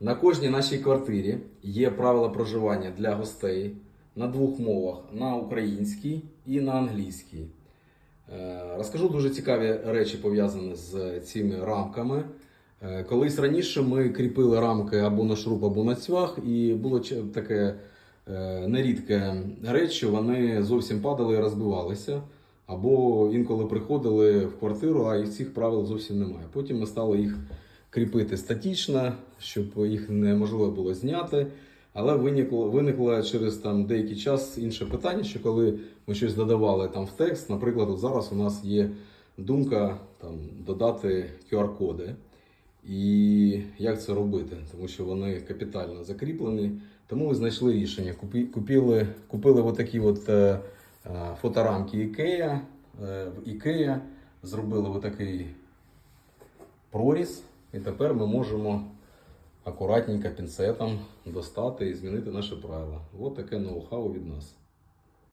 На кожній нашій квартирі є правила проживання для гостей на двох мовах: на українській і на англійській. Е, Розкажу дуже цікаві речі пов'язані з цими рамками. Е, Колись раніше ми кріпили рамки або на шуруп, або на цвях, і було таке е, нерідке реч, що вони зовсім падали і розбивалися. Або інколи приходили в квартиру, а і цих правил зовсім немає. Потім ми стали їх кріпити статічно, щоб їх неможливо було зняти. Але виникло, виникло через там деякий час інше питання, що коли ми щось додавали там в текст, наприклад, от зараз у нас є думка там, додати QR-коди. І як це робити? Тому що вони капітально закріплені. Тому ми знайшли рішення. Купили, купили отакі от, е, е, фоторамки IKEA. Е, в IKEA зробили отакий проріз, і тепер ми можемо акуратненько пінцетом достати і змінити наше правила. Ось таке ноу-хау від нас.